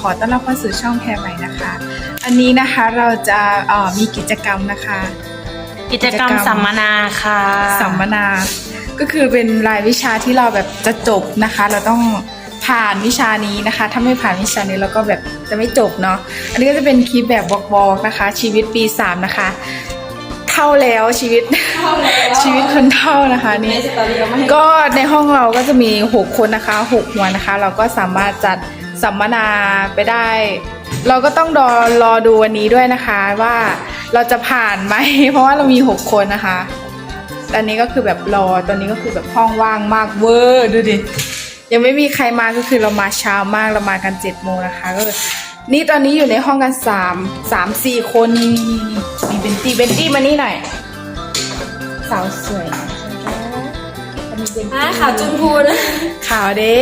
ขอต้อนรับเข้าสู่ช่องแพรใหม่นะคะ อันนี้นะคะเราจะเอ่อมีกิจกรรมนะคะ กิจกรรมสัมมนาค่ะสัมมนา ก็คือเป็นรายวิชาที่เราแบบจะจบนะคะ เราต้องผ่านวิชานี้นะคะ ถ้าไม่ผ่านวิชานี้เราก็แบบจะไม่จบเนาะ อันนี้ก็จะเป็นคลิปแบบบอกๆนะคะ ชีวิตปีสามนะคะเท่าแล้วชีวิตชีวิตคนเท่านะคะนี่ก็ในห้องเราก็จะมี 6 คนนะคะ 6 หัวนะคะ เราก็สามารถจัด สัมมนาไปได้ เราก็ต้องรอรอดูวันนี้ด้วยนะคะว่าเราจะผ่านไหม เพราะว่าเรามี 6 คนนะคะตอนนี้ก็คือแบบรอตอนนี้ก็คือแบบห้องว่างมากเวอร์ดูดิยังไม่มีใครมาก็คือเรามาเช้ามากเรามากัน7จ็ดโมงนะคะก็นี่ตอนนี้อยู่ในห้องกันสามสามสี่คนนี่นี่นี่มีเบนตี้เบนตี้มานี่หน่อยสาวสวย อันนี้เบนตี้อ่าข่าวจุนพูนข่าวเด้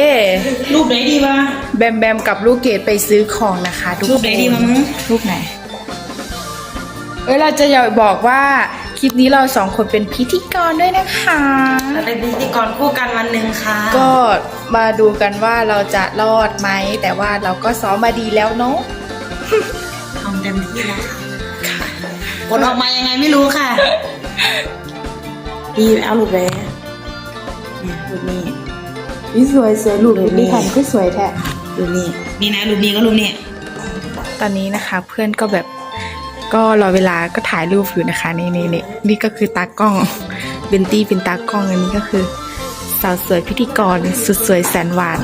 รูปไหนดีวะแบมแบมกับลูกเกดไปซื้อของนะคะทุกคนรูปไหนดีมั้งรูปไหน เอ้ยเราจะอยากบอกว่าคลิปนี้เราสองคนเป็นพิธีกรด้วยนะคะเราเป็นพิธีกรคู่กันวันหนึ่งค่ะ ก็มาดูกันว่าเราจะรอดไหม แต่ว่าเราก็ซ้อมมาดีแล้วเนาะทำเต็มที่แล้วค่ะผลออกมายังไงไม่รู้ค่ะ ดีเอารูปเลยเนี่ยรูปนี้ นี่สวยสวยรูปรูปนี้นี่ค่ะก็สวยแท้รูปนี้นี่นะรูปนี้ก็รูปนี้ตอนนี้นะคะเพื่อนก็แบบก็รอเวลาก็ถ่ายรูปอยู่นะคะนี่นี่นี่นี่ก็คือตากล้องเบนตี้เป็นตากล้องอันนี้ก็คือ สาวสวยพิธีกรสุดสวยแสนหวาน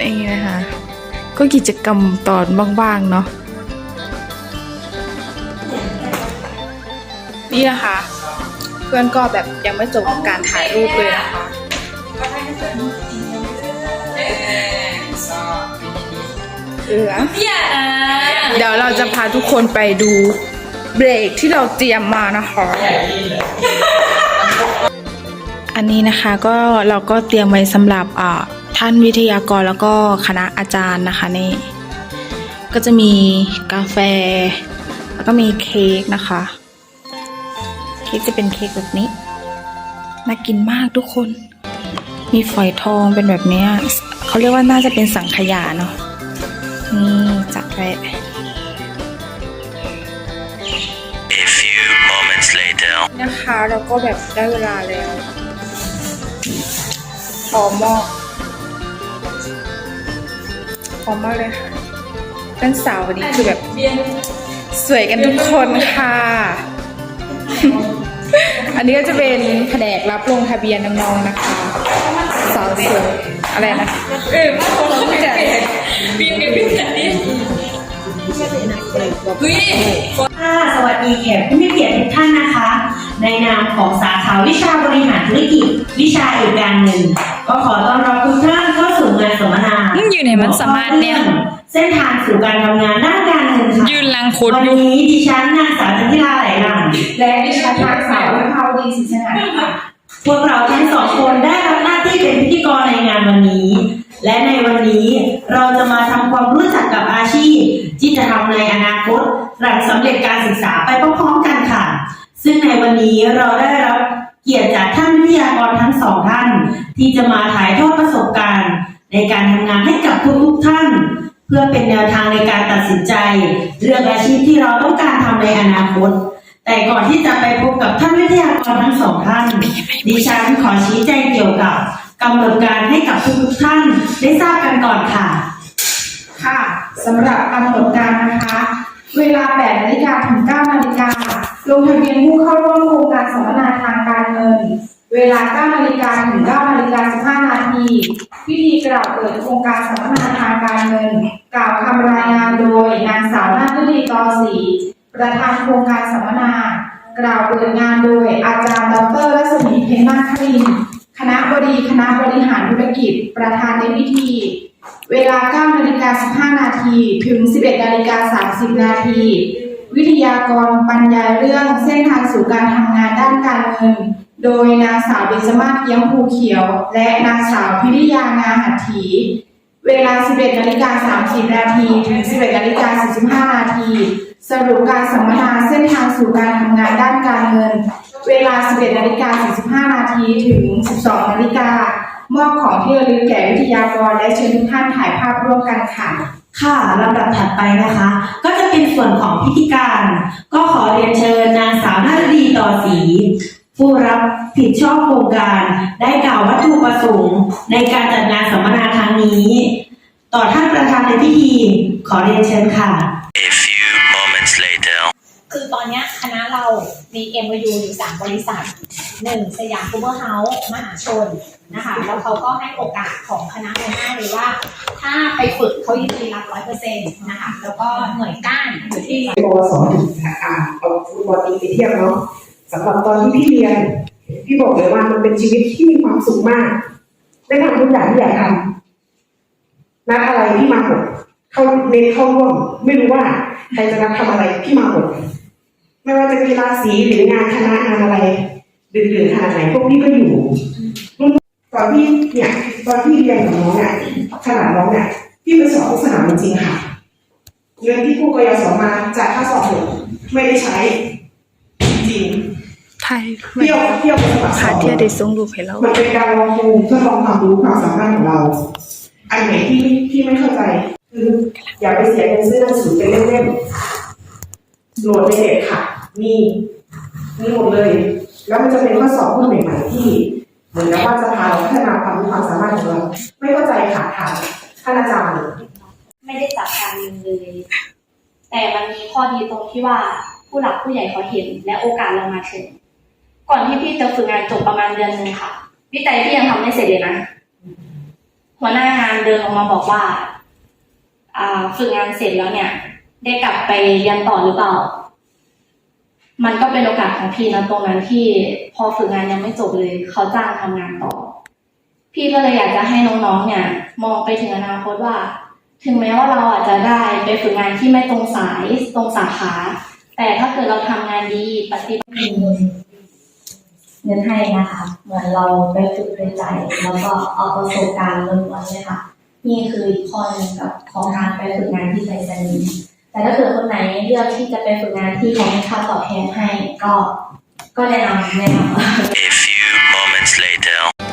นี่นะคะก็กิจกรรมตอนว่างๆเนาะนี่นะคะเพื่อนก็แบบยังไม่จบการถ่ายรูปเลยนะคะเออเดี๋ยวเราจะพาทุกคนไปดูเบรกที่เราเตรียมมานะคะ อันนี้นะคะก็เราก็เตรียมไว้สำหรับท่านวิทยากรแล้วก็คณะอาจารย์นะคะนี่ก็จะมีกาแฟ แล้วก็มีเค้กนะคะ ค้กจะเป็นเค้กแบบนี้ น่ากินมากทุกคน มีฝอยทองเป็นแบบเนี้ยเขาเรียกว่าน่าจะเป็นสังขยาเนาะนี่จัดไป A few moments later. นะคะเราก็แบบได้เวลาแล้วหอมมากหอมมากเลยค่ะเพื่อนสาววันนี้คือแบบ สวยกันทุกคนค่ะ อันนี้ก็จะเป็นแผนกรับลงทะเบียนน้องๆนะคะ สาวสวยอะไรนะเออมาคนละแบบบินกันบินกันดิค่ะสวัสดีแขกผู้มีเกียรติทุกท่านนะคะ ในนามของสาขาวิชาบริหารธุรกิจ วิชาเอกการเงินก็ขอต้อนรับทุกท่านเข้าสู่งานสัมมนาอยู่ไหนมันสามารถเนี่ย เส้นทางสู่การทำงานด้านการ ยืนลังคุดวันอยู่นี้ดิฉันนางสาวจันทิราไหลหลังและดิฉันนางสาววิภาวดีสินสงัดค่ะพวกเราทั้งสองคนได้รับหน้าที่เป็นพิธีกรในงานวันนี้ และในวันนี้เราจะมาทำความรู้จักกับอาชีพ ที่จะทำในอนาคต หลังสำเร็จการศึกษาไปพร้อมๆกันค่ะ ซึ่งในวันนี้เราได้รับเกียรติจากท่านวิทยากรทั้งสองท่าน ที่จะมาถ่ายทอดประสบการณ์ ในการทำงานให้กับทุกๆท่าน พื่อเป็นแนวทางในการตัดสินใจ เลือกอาชีพที่เราต้องการทำในอนาคต แต่ก่อนที่จะไปพบกับท่านวิทยากรทั้งสองท่าน ดิฉันขอชี้แจงเกี่ยวกับกำหนดการให้กับทุกๆท่านได้ทราบกันก่อนค่ะ ค่ะสำหรับกำหนดการนะคะ เวลา8นาฬิกาถึง9นาฬิกาลงทะเบียนผู้เข้าร่วมโครงการสัมมนาทางการเงิน เวลา9นาฬิกาถึง9นาฬิกา15นาทีพิธีกล่าวเปิดโครงการสัมมนาทางการเงิน กล่าวคำรายงานโดยนางสาวนาฏดีตอสีประธานโครงการสัมมนา กล่าวเปิดงานโดยอาจารย์ดรรัศมีเพ็ญนาคริน คณะบดีคณะบริหารธุรกิจ ประธานในพิธี เวลา9นาฬิกา15 นาทีถึง 11นาฬิกา30 นาทีวิทยากรบรรยายเรื่องเส้นทางสู่การทำงานด้านการเงิน โดยนางสาวเบญจมาศเกียงภูเขียว และนางสาวพิริยางาหัตถี เวลา 11นาฬิกา30นาทีถึง 11นาฬิกา45นาทีสรุปการสัมมนาเส้นทางสู่การทำงานด้านการเงิน เวลา 11นาฬิกา45นาทีถึง 12นาฬิกามอบของที่ระลึกแก่วิทยากรและเชิญทุกท่านถ่ายภาพร่วมกันค่ะ ค่ะลำดับถัดไปนะคะ ก็จะเป็นส่วนของพิธีการ ก็ขอเรียนเชิญนางสาวนาฏดีต่อศรี ผู้รับผิดชอบโครงการได้กล่าววัตถุประสงค์ในการจัดงานสัมมนาครั้งนี้ ต่อท่านประธานในพิธีขอเรียนเชิญค่ะ A few moments later. คือตอนเนี้ยคณะเรามี MOU อยู่สามบริษัทหนึ่งสยามคูเบอร์เฮาส์มหาชนนะคะแล้วเขาก็ให้โอกาสของคณะในหน้าเลยว่า ถ้าไปฝึกเขายินดีรับร้อยเปอร์เซ็นต์นะคะแล้วก็หน่วยก้านอยู่ที่ปวสถึงอ่าเอาฟุตบอลตีไปเทียบเนาะ สำหรับตอนที่พี่เรียนพี่บอกเลยว่ามันเป็นชีวิตที่มีความสุขมากได้ทำทุกอย่างที่อยากทำนัดอะไรพี่มาหมดเขาเน้นเข้าร่วมไม่รู้ว่าใครจะนัดทำอะไรพี่มาหมดไม่ว่าจะกีฬาสีหรืองานคณะงานอะไรดื่นๆขนาดไหนพวกพี่ก็อยู่ตอนที่เนี่ยตอนที่เรียนกับน้องเนี่ยขนาดน้องเนี่ยพี่ไปสอบทุกสนามจริงค่ะเงินที่กู้กยศมาจ่ายค่าสอบผมดไม่ได้ใช้จริง ไทยเที่ยวเที่ยวสมัครสค่ะอบที่ได้ส่งรูปให้เรา มันเป็นการลองภูมิเพื่อลองความรู้ความสามารถของเรา อันไหนที่ที่ไม่เข้าใจ คืออย่าไปเสียเงินซื้อหนังสือเป็นเล่มๆโหลดในเน็ตค่ะ มีมีหมดเลย แล้วมันจะเป็นข้อสอบรุ่นใหม่ๆที่เหมือนกับว่าจะพาเราพัฒนาความรู้ความสามารถของเรา ไม่เข้าใจค่ะถามท่านอาจารย์ ไม่ได้จับการเงินเลย แต่มันมีข้อดีตรงที่ว่าผู้หลักผู้ใหญ่เขาเห็น และโอกาสเรามาถึง ก่อนที่พี่จะฝึกงานจบประมาณเดือนหนึ่งค่ะวิจัยพี่ยังทำไม่เสร็จเลยนะหัวหน้างานเดินออกมาบอกว่า อ่า ฝึกงานเสร็จแล้วเนี่ย ได้กลับไปเรียนต่อหรือเปล่า มันก็เป็นโอกาสของพี่นะตรงนั้นที่พอฝึกงานยังไม่จบเลย เขาจ้างทำงานต่อ พี่ก็เลยอยากจะให้น้องๆ เนี่ย มองไปถึงอนาคตว่า ถึงแม้ว่าเราอาจจะได้ไปฝึกงานที่ไม่ตรงสายตรงสาขา แต่ถ้าเกิดเราทำงานดีปฏิบัติมี เงินเงินให้นะคะ เหมือนเราไปฝึกไปใจ แล้วก็เอาประสบการณ์ล้วนๆเลยค่ะ นี่คืออีกข้อหนึ่งกับของการไปฝึกงานที่ไปสนีแต่ถ้าเกิดคนไหนเลือกที่จะไปฝึกงานที่เขาให้ค่าตอบแทนให้ก็ก็แนะนำแนะนำ A few moments later.